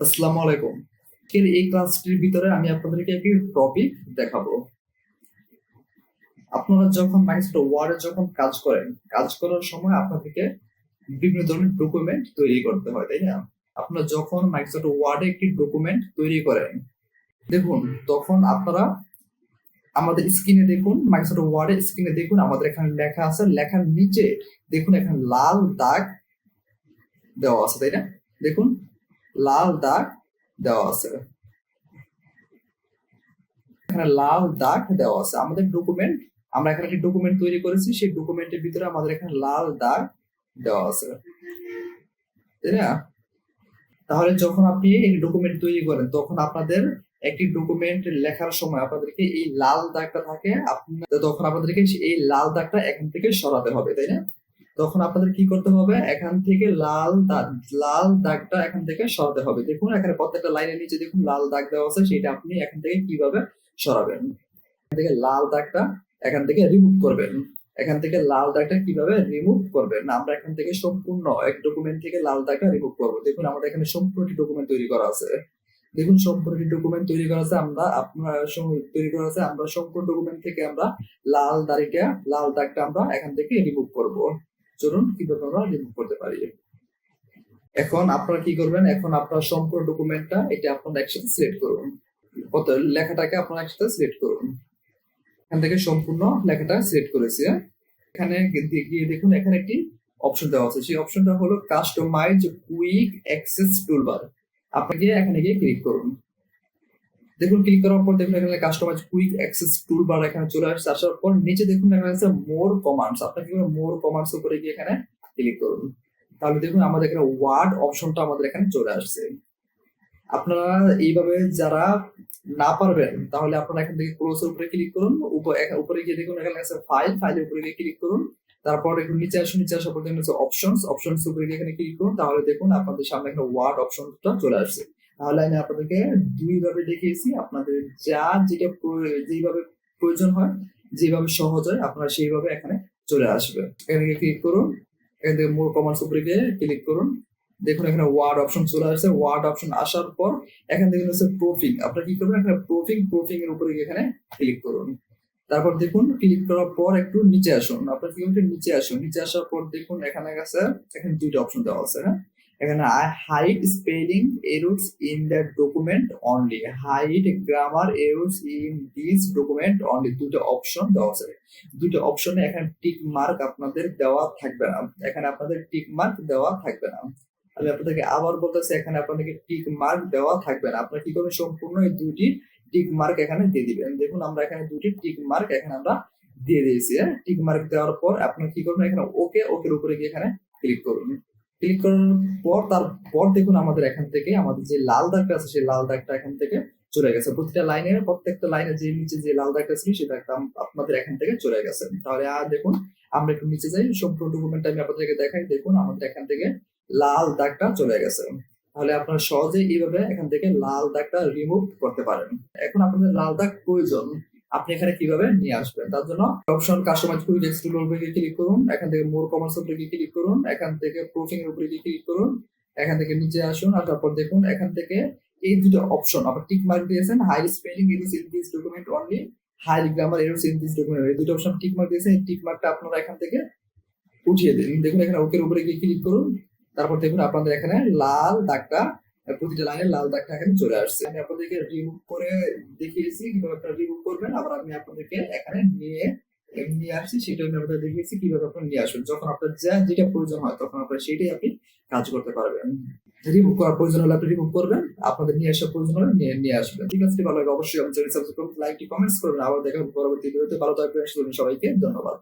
আসসালামু আলাইকুম। আজকের এই ক্লাসটির ভিতরে আমি আপনাদেরকে একটি টপিক দেখাবো। আপনারা যখন মাইক্রোসফট ওয়ার্ডে যখন কাজ করেন, কাজ করার সময় আপনাদেরকে বিভিন্ন ধরনের ডকুমেন্ট তৈরি করতে হয়, তাই না? আপনারা যখন মাইক্রোসফট ওয়ার্ডে একটি ডকুমেন্ট তৈরি করেন, দেখুন, তখন আপনারা আমাদের স্ক্রিনে দেখুন মাইক্রোসফট ওয়ার্ডে স্ক্রিনে দেখুন, আমাদের এখানে লেখা আছে, লেখার নিচে দেখুন, এখানে লাল দাগ দেওয়া আছে, তাই না? দেখুন লাল দাগ দেওয়া আছে। এখানে লাল দাগ দেওয়া আছে। আমাদের ডকুমেন্ট আমরা এখানে একটি ডকুমেন্ট তৈরি করেছি। সেই ডকুমেন্টের ভিতরে আমাদের এখানে লাল দাগ দেওয়া আছে। তাই না? তাহলে যখন আপনি এই ডকুমেন্ট তৈরি করেন, তখন আপনাদের একটি ডকুমেন্ট লেখার সময় আপনাদেরকে এই লাল দাগটা থাকে। তখন আপনাদেরকে এই লাল দাগটা এখান থেকে সরাতে হবে, তাই না? তখন আপনাদের কি করতে হবে? এখান থেকে লাল দাগ, লাল দাগটা এখান থেকে সরাতে হবে। দেখুন, এখানে প্রত্যেকটা লাইনের নিচে দেখুন লাল দাগ দেওয়া আছে, সেটা আপনি এখান থেকে কীভাবে সরাবেন? এখান থেকে লাল দাগটা এখান থেকে রিমুভ করবেন। এখান থেকে লাল দাগটা কীভাবে রিমুভ করবেন? আমরা এখান থেকে সম্পূর্ণ এক ডকুমেন্ট থেকে লাল দাগটা রিমুভ করব। দেখুন, আমাদের এখানে সম্পূর্ণ ডকুমেন্ট তৈরি করা আছে। দেখুন সম্পূর্ণ ডকুমেন্ট তৈরি করা আছে, আমরা আপনার তৈরি করা আছে, আমরা সম্পূর্ণ ডকুমেন্ট থেকে আমরা লাল দাড়িটা, লাল দাগটা আমরা এখান থেকে রিমুভ করব। চলুন কীভাবে আমরা রিমুভ করতে পারি। এখন আপনারা কি করবেন? এখন আপনার সম্পূর্ণ ডকুমেন্টটা এটা আপনারা একসাথে সিলেক্ট করুন। কত লেখাটাকে আপনারা একসাথে সিলেক্ট করুন। এখান থেকে সম্পূর্ণ লেখাটা সিলেক্ট করেছি? এখানে গিয়ে দেখুন, এখানে একটি অপশন দেওয়া আছে। সেই অপশনটা হলো কাস্টমাইজ কুইক অ্যাক্সেস টুলবার আপনি গিয়ে এখানে গিয়ে ক্লিক করুন। দেখুন ক্লিক করার পর দেখুন এখানে কাস্টমাইজ কুইক অ্যাক্সেস টুল বার এখানে চলে আসছে। আসার পর নিচে দেখুন এখানে আছে মোর কমান্ডস আপনি কি করবেন মোর কমান্ডস উপরে গিয়ে এখানে ক্লিক করুন। তাহলে দেখুন আমাদের এখানে ওয়ার্ড অপশনটা আমাদের এখানে চলে আসছে। আপনারা এইভাবে যারা না পারবেন, তাহলে আপনারা এখান থেকে ক্লোজ উপরে ক্লিক করুন। উপরে গিয়ে দেখুন এখানে আছে ফাইল ফাইলের উপরে গিয়ে ক্লিক করুন। তারপর একটু নিচে আসুন, নিচে আসার পর দেখুন অপশনস অপশনস উপরে গিয়ে এখানে ক্লিক করুন। তাহলে দেখুন আপনাদের সামনে এখানে ওয়ার্ড অপশনটা চলে আসছে। তাহলে আমি আপনাদেরকে দুইভাবে দেখিয়েছি। আপনাদের যা যেটা যেইভাবে প্রয়োজন হয় যেভাবে সহজ হয়, আপনারা সেইভাবে এখানে চলে আসবে। এখানে ক্লিক করুন। এখান থেকে মোর কমান্ডস উপরে গিয়ে ক্লিক করুন। দেখুন এখানে ওয়ার্ড অপশন চলে আসছে। ওয়ার্ড অপশন আসার পর এখান থেকে হচ্ছে প্রুফিং আপনারা কি করবেন? এখানে প্রুফিং প্রুফিং এর উপরে এখানে ক্লিক করুন। তারপর দেখুন ক্লিক করার পর একটু নিচে আসুন। আপনার কি নিচে আসুন। নিচে আসার পর দেখুন এখানে গেছে, এখানে দুইটা অপশন দেওয়া আছে হ্যাঁ? এখানে hide spelling errors in that document only hide grammar errors in this document only দুটো অপশন দেওয়া আছে। দুটো অপশনে এখানে টিক মার্ক আপনাদের দেওয়া থাকবে না। এখানে আপনাদের টিক মার্ক দেওয়া থাকবে না। আমি আপনাদেরকে আবার বলতেছি, এখানে আপনাদেরকে টিক মার্ক দেওয়া থাকবে না। আপনারা কি করবেন? সম্পূর্ণ এই দুইটি টিক মার্ক এখানে দিয়ে দিবেন। দেখুন, আমরা এখানে দুটি টিক মার্ক এখানে আমরা দিয়ে দিয়েছি টিক মার্ক দেওয়ার পর আপনারা কি করবেন? এখানে ওকে ওকের উপরে গিয়ে এখানে ক্লিক করুন। ক্লিক করার পর তারপর দেখুন আমাদের এখান থেকে আমাদের যে লাল দাগটা আছে, সেই লাল দাগটা এখান থেকে চলে গেছে। প্রতিটা লাইনের প্রত্যেকটা লাইনে যে নিচে যে লাল দাগটা ছিল, সেই দাগটা আপনাদের এখান থেকে চলে গেছে। তাহলে আর দেখুন, আমরা একটু নিচে যাই, সম্পূর্ণ ডকুমেন্ট আমি আপনাদেরকে দেখাই। দেখুন, আমাদের এখান থেকে লাল দাগটা চলে গেছে। তাহলে আপনারা সহজে এইভাবে এখান থেকে লাল দাগটা রিমুভ করতে পারেন। এখন আপনাদের লাল দাগ প্রয়োজন। আপনি এখানে কীভাবে নিয়ে আসবেন? তার জন্য অপশন কাস্টমাইজ কুইক এক্সট্রুল উপরে ক্লিক করুন, এখান থেকে মোর কমার্স উপরে ক্লিক করুন, এখান থেকে প্রুফিং এর উপরে ক্লিক করুন, এখান থেকে নিচে আসুন আর তারপর দেখুন এখান থেকে এই দুটো অপশন আপনার টিক মার্ক দিয়েছেন hide spelling use in this document only hide grammar errors in this document এই দুটো অপশন টিক মার্ক দিয়েছেন, এই টিক মার্কটা আপনারা এখান থেকে উঠিয়ে দিন। দেখুন এখানে ওকের উপরে গিয়ে ক্লিক করুন, তারপর দেখুন আপনাদের এখানে লাল দাগটা প্রতিটা লাইনে লাল দাগটা এখানে চলে আসছে। আমি আপনাদেরকে রিমুভ করে দেখিয়েছি, কীভাবে আপনারা রিমুভ করবেন। আবার আমি আপনাদেরকে এখানে নিয়ে নিয়ে আসছি, সেটা আমি আপনাদের দেখিয়েছি, কীভাবে আপনারা নিয়ে আসবেন। যখন আপনার যা যেটা প্রয়োজন হয়, তখন আপনার সেটাই আপনি কাজ করতে পারবেন। রিমুভ করার প্রয়োজন হলে আপনি রিমুভ করবেন, আপনাদের নিয়ে আসার প্রয়োজন হলে নিয়ে নিয়ে আসবেন। ঠিক আছে, ভালো লাগে অবশ্যই আমি চ্যানেল সাবস্ক্রাইব করুন লাইকটি কমেন্টস করবেন আবার দেখা পরবর্তী ভিডিওতে। ভালো থাকবেন সবাইকে, ধন্যবাদ।